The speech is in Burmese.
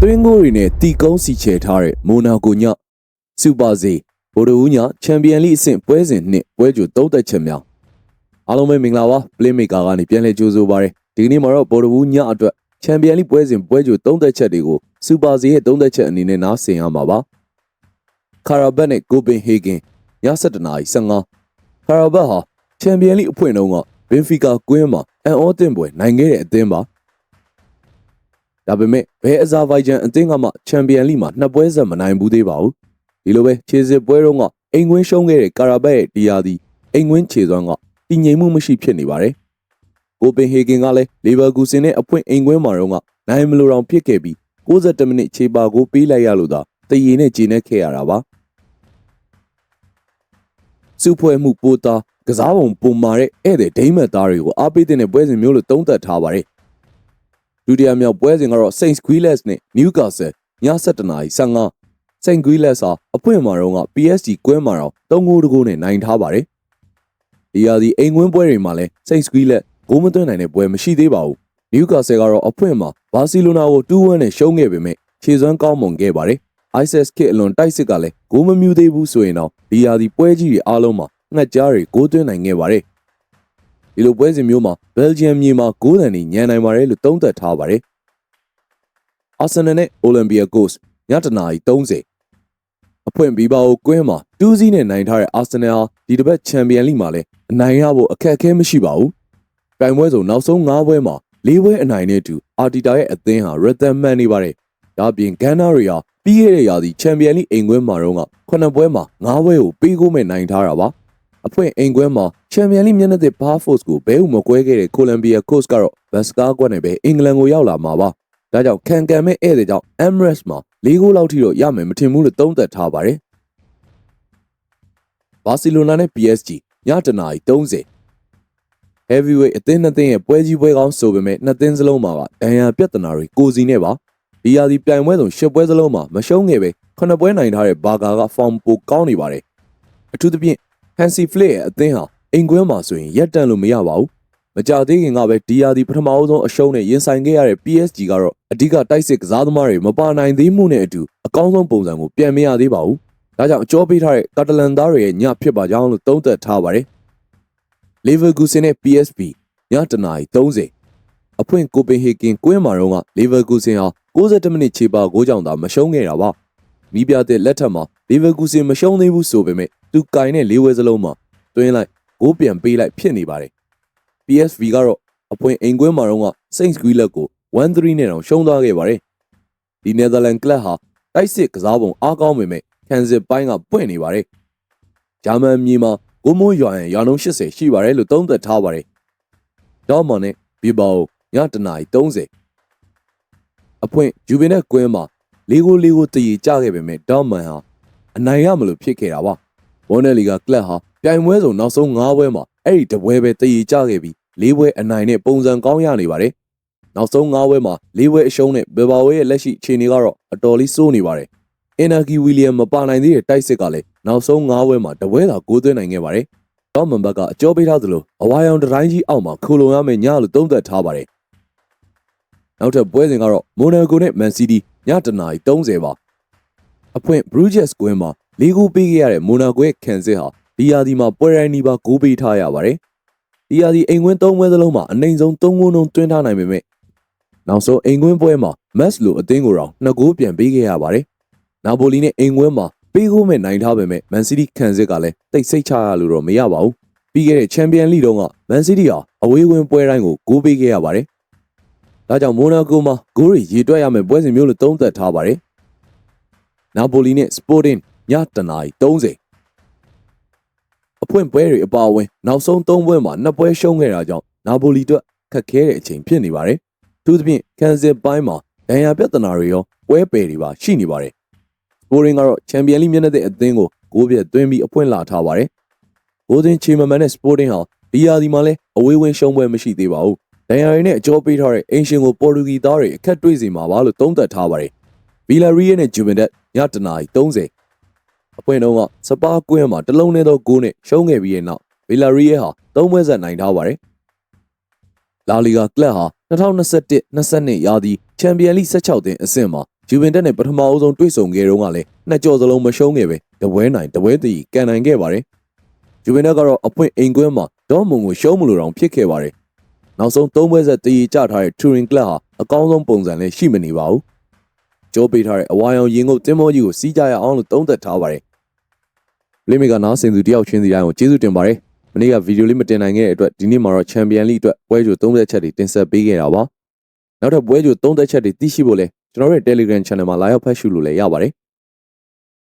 သွင်းကိုတွေနဲ့တီကုန်းစီချယ်ထားတဲ့မိုနာကိုညစူပါစီဗိုလ်တူညချန်ပီယံလိအဆင့်ပွဲစဉ်နှစ်ပွဲကြိုသုံးသက်ချက်များအားလုံးပဲမင်္ဂလာပါပလေးမေကာကနေပြန်လည်ကြိုဆိုပါရစေဒီကနေ့မှာတော့ဗိုလ်တူညအတွက်ချန်ပီယံလိပွဲစဉ်ပွဲကြိုသုံးသက်ချက်တွေကိုစူပါစီရဲ့သုံးသက်ချက်အနေနဲ့နားဆင်ရမှာပါခါရာဘတ်နဲ့ကိုပင်ဟေဂင်ည7:15ခါရာဘတ်ဟာချန်ပီယံလိအဖွင့်တုန်းကဘင်ဖီကာကွင်းမှာအန်အောတင်ပွဲနိုင်ခဲ့တဲ့အသင်းပါ ဒါပေမဲ့ဘယ်အဇာဘိုင်ဂျန်အသင်းကမှချန်ပီယံလိမှာနှစ်ပွဲဆက်မနိုင်ဘူးသေးပါဘူးဒီလိုပဲခြေစစ်ပွဲတုန်းကအိမ်ကွင်းရှုံးခဲ့တဲ့ကာရာဘတ်ရဲ့တရားသည်အိမ်ကွင်းခြေစွမ်းကတည်ငြိမ်မှုမရှိဖြစ်နေပါတယ်ကိုပင်ဟေဂင်ကလည်းလီဗာကူဆင်နဲ့အဖွင့်အိမ်ကွင်းမှာတော့ကနိုင်မလို့တောင်ဖြစ်ခဲ့ပြီး62မိနစ်ခြေပါကိုပေးလိုက်ရလို့သာတည်ရည်နဲ့ဂျင်းနဲ့ခဲ့ရတာပါစုဖွဲ့မှုပိုတာကစားပုံပုံမာတဲ့ဧည့်သည်ဒိမတ်သားတွေကိုအားပေးတဲ့ပွဲစဉ်မျိုးလို့သုံးသပ်ထားပါတယ် ဒုတိယမြောက်ပွဲစဉ်ကတော့ Saint Giles နဲ့ Newcastle ည7:15 Saint Giles ဟာအဖွင့်မှာတော့က PSG ကွဲမှာတော့3ဂိုးတကိုးနဲ့နိုင်ထားပါတယ်ဒီရာဒီအိမ်ကွင်းပွဲတွေမှာလည်း Saint Giles ဂိုးမသွင်းနိုင်တဲ့ပွဲမရှိသေးပါဘူး Newcastle ကတော့အဖွင့်မှာဘာစီလိုနာကို2-1နဲ့ရှုံးခဲ့ပေမဲ့ခြေစွမ်းကောင်းမွန်ခဲ့ပါတယ် ISIS ကအလွန်တိုက်စစ်ကလည်းဂိုးမမြူသေးဘူးဆိုရင်တော့ဒီရာဒီပွဲကြီးတွေအားလုံးမှာငှက်ကြားတွေဂိုးသွင်းနိုင်ခဲ့ပါတယ် ဒီလိုပွဲစဉ်မျိုးမှာဘယ်လ်ဂျီယံမြေမှာဂိုးတန်တွေညံနိုင်ပါတယ်လို့သုံးသပ်ထားပါတယ်အာဆင်နယ်နဲ့အိုလံပီယာဂို့စ်ညတနာရီ30အဖွင့်ဘီဘာကိုကွင်းမှာ2စီးနဲ့နိုင်ထားတဲ့အာဆင်နယ်ဟာဒီတစ်ပတ်ချန်ပီယံလိမှာလည်းအနိုင်ရဖို့အခက်အခဲမရှိပါဘူး။တိုင်ပွဲဆိုနောက်ဆုံး၅ပွဲမှာ၄ပွဲအနိုင်နဲ့အတူအာတီတာရဲ့အသင်းဟာရသန်မှန်နေပါတယ်။ဒါပြင်ဂန်နာရီဟာပြီးခဲ့တဲ့ရာသီချန်ပီယံလိအိမ်ကွင်းမှာတော့9ပွဲမှာ9ပွဲကိုပေးကိုမဲ့နိုင်ထားတာပါ။ အဖွင့်အိမ်ကွင်းမှာချန်ပီယံလိမျက်နှာသစ်ဘာဖော့စ်ကိုဘဲဥမကွဲခဲ့တဲ့ကိုလံဘီယာကို့စ်ကတော့ဘတ်စကားကွက်နဲ့ပဲအင်္ဂလန်ကိုရောက်လာမှာပါ။ဒါကြောင့်ခံကန်မဲ့ဧည့်သည်ကြောင့် Emirates မှာ၄ဂိုးလောက်ထိတော့ရမယ်မထင်ဘူးလို့သုံးသပ်ထားပါတယ်။ဘာစီလိုနာနဲ့ PSG ညတနာရီ30 Heavyweight အသင်းနှစ်သင်းရဲ့ပွဲကြီးပွဲကောင်းဆိုပေမဲ့နှစ်သင်းစလုံးမှာကဒဏ်ရာပြဿနာတွေကိုစီနဲ့ပါဒီရာဒီပြိုင်ပွဲဆုံး၈ပွဲစလုံးမှာမရှုံးခဲ့ပဲခုနှစ်ပွဲနိုင်ထားတဲ့ဘာဂါက form ပိုကောင်းနေပါတယ်အထူးသဖြင့် Hansi Flick ရဲ့အသင်းဟာအိမ်ကွင်းမှာဆိုရင်ရက်တန့်လို့မရပါဘူးမကြသေးခင်ကပဲဒီယာဒီပထမအဆုံးအရှုံးနဲ့ရင်ဆိုင်ခဲ့ရတဲ့ PSG ကတော့အဓိကတိုက်စစ်ကစားသမားတွေမပါနိုင်သေးမှုနဲ့အတူအကောင်းဆုံးပုံစံကိုပြန်မရသေးပါဘူး။ဒါကြောင့်အကျော်ပေးထားတဲ့ကာတလန်သားတွေရဲ့ညဖြစ်ပါကြောင်းလို့သုံးသပ်ထားပါတယ်။ Leverkusen နဲ့ PSV ညတနာရီ30အဖွင့်ကိုပင်ဟေဂင်ကွင်းမှာတော့က Leverkusen ဟာ62မိနစ်ခြေပါ6ကြောင်သာမရှုံးခဲ့တာပါ။ မိပြတဲ့လက်ထက်မှာ Leverkusen မရှုံးသေးဘူးဆိုပေမဲ့သူကင်တဲ့၄ဝဲစလုံးမှာတွင်းလိုက်ဂိုးပြန်ပေးလိုက်ဖြစ်နေပါတယ်။ PSV ကတော့အပွင့်အိမ်ကွင်းမှာတော့က Saints Gwilet ကို1-3နဲ့တောင်ရှုံးသွားခဲ့ပါတယ်။ဒီ Netherlands club ဟာတိုက်စစ်ကစားပုံအားကောင်းပေမဲ့ခံစစ်ပိုင်းကပွင့်နေပါတယ်။ဂျာမန်မြေမှာကိုမိုးရွာရင်ရွာနှုန်း80ရှိပါတယ်လို့သုံးသပ်ထားပါတယ်။ဒေါ်မွန်နဲ့ဘီဘောညတနာရီ30အဖွင့်ယူဗင်နဲ့ကွင်းမှာ လေးကိုလေးကိုတည်ကြခဲ့ပေမဲ့ဒေါ်မန်ဟာအနိုင်ရမလို့ဖြစ်ခဲ့တာပါ။ဘောနယ်လီဂါကလပ်ဟာပြိုင်ပွဲဆုံးနောက်ဆုံး၅ပွဲမှာအဲ့ဒီတပွဲပဲတည်ကြခဲ့ပြီး၄ပွဲအနိုင်နဲ့ပုံစံကောင်းရနေပါတယ်။နောက်ဆုံး၅ပွဲမှာ၄ပွဲအရှုံးနဲ့ဘယ်ဘာဝဲရဲ့လက်ရှိအခြေအနေကတော့အတော်လေးစိုးနေပါတယ်။အင်နာဂီဝီလီယံမပါနိုင်သေးတဲ့တိုက်စစ်ကလည်းနောက်ဆုံး၅ပွဲမှာတပွဲသာကိုးသွင်းနိုင်ခဲ့ပါတယ်။တော့မန်ဘတ်ကအကျော်ပေးထားသလိုအဝါရောင်တတိုင်းကြီးအောက်မှာခိုလုံရမယ့်ညလို့သုံးသပ်ထားပါတယ်။နောက်ထပ်ပွဲစဉ်ကတော့မိုနာကိုနဲ့မန်စီးတီး ညတနာရီ30ပါ။အဖွင့်ဘရူးဂျက်စ်ကွင်းမှာ၄ဂိုးပေးခဲ့ရတဲ့မိုနာကိုရဲ့ခံစစ်ဟာဒီယာဒီမှာပွဲရိုင်းနီးပါဂိုးပေးထားရပါတယ်။ဒီယာဒီအိမ်ကွင်း၃ပွဲစလုံးမှာအနိုင်ဆုံး၃ဂိုးလုံးတွင်းထားနိုင်ပေမဲ့နောက်ဆုံးအိမ်ကွင်းပွဲမှာမက်စ်လိုအသင်းကိုတော့2ဂိုးပြန်ပေးခဲ့ရပါတယ်။နာပိုလီနဲ့အိမ်ကွင်းမှာပေးဂိုးမဲ့နိုင်ထားပေမဲ့မန်စီးတီးခံစစ်ကလည်းတိတ်ဆိတ်ချရလို့တော့မရပါဘူး။ပြီးခဲ့တဲ့ချန်ပီယံလိတုန်းကမန်စီးတီးဟာအဝေးဝင်ပွဲတိုင်းကိုဂိုးပေးခဲ့ရပါတယ်။ ဒါကြောင့်မိုနာကိုမှာဂိုးတွေရေတွက်ရမယ့်ပွဲစဉ်မျိုးလို့သုံးသပ်ထားပါတယ်။နာပိုလီနဲ့စပိုတင်ညတနာရီ30အဖွင့်ပွဲတွေအပါအဝင်နောက်ဆုံး၃ပွဲမှာနှစ်ပွဲရှုံးခဲ့တာကြောင့်နာပိုလီအတွက်ခက်ခဲတဲ့အချိန်ဖြစ်နေပါတယ်။သူသဖြင့်ကန်စစ်ပိုင်းမှာဒဏ်ရာပြဿနာတွေရောပွဲပယ်တွေပါရှိနေပါတယ်။စပိုရင်ကတော့ချန်ပီယံလိမျက်နှာသစ်အသင်းကိုဂိုးပြတ်သွင်းပြီးအဖွင့်လာထားပါတယ်။ဂိုးသွင်းချေမမန်နဲ့စပိုတင်ဟာဒီယာဒီမှာလည်းအဝေးဝင်ရှုံးပွဲမရှိသေးပါဘူး။ ဒဏ်ရာတွေနဲ့အကျော်ပေးထားတဲ့အင်ရှင်ကိုပေါ်တူဂီသားတွေအခက်တွေ့စေမှာပါလို့သုံးသပ်ထားပါတယ်။ဗီလာရီယာနဲ့ဂျူဗင်တက်ညတနာရီ30အပွင့်တုံးကစပါးကွင်းမှာတလုံးနဲ့သောဂိုးနဲ့ရှုံးခဲ့ပြီးတဲ့နောက်ဗီလာရီယာဟာသုံးပွဲဆက်နိုင်ထားပါတယ်။လာလီဂါကလပ်ဟာ2021-22ရာသီချန်ပီယံလိ16သင်းအဆင့်မှာဂျူဗင်တက်နဲ့ပထမအဦးဆုံးတွေ့ဆုံခဲ့တုန်းကလည်းနှစ်ကြော်စလုံးမရှုံးခဲ့ပဲတပွဲနိုင်တပွဲတည်ကန်နိုင်ခဲ့ပါတယ်ဂျူဗင်တက်ကတော့အပွင့်အိမ်ကွင်းမှာဒေါ်မွန်ကိုရှုံးမလို့တောင်ဖြစ်ခဲ့ပါတယ် နောက်ဆုံးသုံးပွဲဆက်တည်ကြထားတဲ့ Touring Club ဟာအကောင်းဆုံးပုံစံနဲ့ရှိမနေပါဘူးကြောပေးထားတဲ့အဝါရောင်ရင်ကုန်တင်းမောကြီးကိုစီးကြရအောင်လို့သုံးသက်ထားပါတယ်လီမီကနားဆင်သူတယောက်ချင်းစီတိုင်းကိုကျေးဇူးတင်ပါတယ်မနေ့ကဗီဒီယိုလေးမတင်နိုင်ခဲ့တဲ့အတွက်ဒီနေ့မှာတော့ချန်ပီယံလိအတွက်ပွဲကြို30ချက်တွေတင်ဆက်ပေးခဲ့တာပါနောက်ထပ်ပွဲကြို30ချက်တွေသိရှိဖို့လဲကျွန်တော်တို့ရဲ့ Telegram Channel မှာလာရောက်ဖတ်ရှုလို့လည်းရပါတယ်